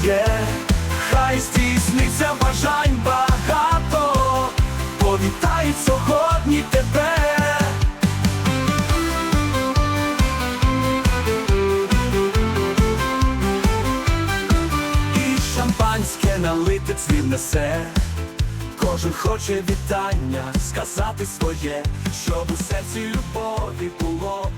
твоє, хай здійсниться бажань багато, повітають сьогодні тебе. І шампанське налити цвів несе. Кожен хоче вітання сказати своє, щоб у серці любові було